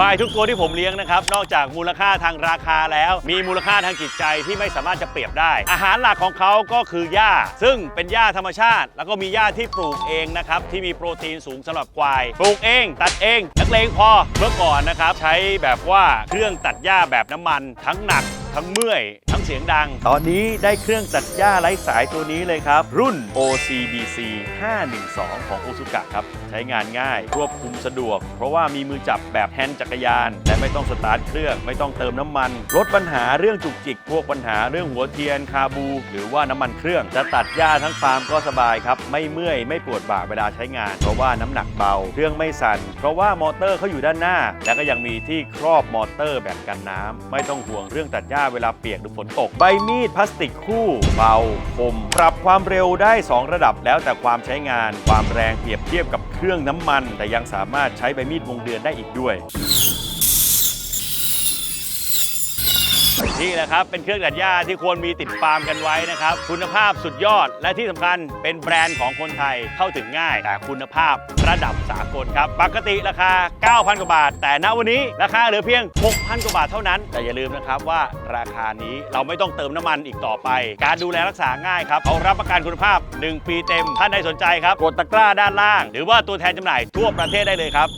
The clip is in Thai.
ควายทุกตัวที่ผมเลี้ยงนะครับ นอกจากมูลค่าทางราคาแล้ว มีมูลค่าทางจิตใจที่ไม่สามารถจะเปรียบได้ อาหารหลักของเขาก็คือหญ้า ซึ่งเป็นหญ้าธรรมชาติ แล้วก็มีหญ้าที่ปลูกเองนะครับที่มีโปรตีนสูงสำหรับควายปลูกเอง ตัดเองนักเลงพอเมื่อก่อนนะครับใช้แบบว่าเครื่องตัดหญ้าแบบน้ำมัน ทั้งหนักทั้งเมื่อย เสียงดัง ตอนนี้ได้เครื่องตัดหญ้าไร้สายตัวนี้เลยครับ รุ่น OCBC 512 ของ o s u k a ครับ ใช้งานง่ายควบคุมสะดวก เพราะว่ามีมือจับแบบแฮนด์จักรยาน และไม่ต้องสตาร์ทเครื่อง ไม่ต้องเติมน้ำมัน ลดปัญหาเรื่องจุกจิก พวกปัญหาเรื่องหัวเทียนคาบู หรือว่าน้ำมันเครื่อง จะตัดหญ้าทั้งฟาร์มก็สบายครับ ไม่เมื่อยไม่ปวดบ่าเวลาใช้งาน เพราะว่าน้ำหนักเบา เครื่องไม่สั่น เพราะว่ามอเตอร์เขาอยู่ด้านหน้า และก็ยังมีที่ครอบมอเตอร์แบบกันน้ำไม่ต้องห่วงเรื่องตัดหญ้าเวลาเปียกหรือฝนตก ใบมีดพลาสติกคู่เบาคม ปรับความเร็วได้ 2 ระดับแล้วแต่ความใช้งาน ความแรงเปรียบเทียบกับเครื่องน้ำมัน แต่ยังสามารถใช้ใบมีดวงเดือนได้อีกด้วย นี่แหละครับ เป็นเครื่องตัดหญ้าที่ควรมีติดฟาร์มกันไว้นะครับ คุณภาพสุดยอดและที่สำคัญเป็นแบรนด์ของคนไทยเข้าถึงง่าย แต่คุณภาพระดับสากลครับ ปกติราคา 9,000 กว่าบาท แต่ณวันนี้ราคาเหลือเพียง 6,000 กว่าบาทเท่านั้น แต่อย่าลืมนะครับว่าราคานี้เราไม่ต้องเติมน้ำมันอีกต่อไป การดูแลรักษาง่ายครับเขารับประกันคุณภาพ 1 ปีเต็ม ท่านใดสนใจครับ กดตะกร้าด้านล่าง หรือว่าตัวแทนจำหน่ายทั่วประเทศได้เลยครับ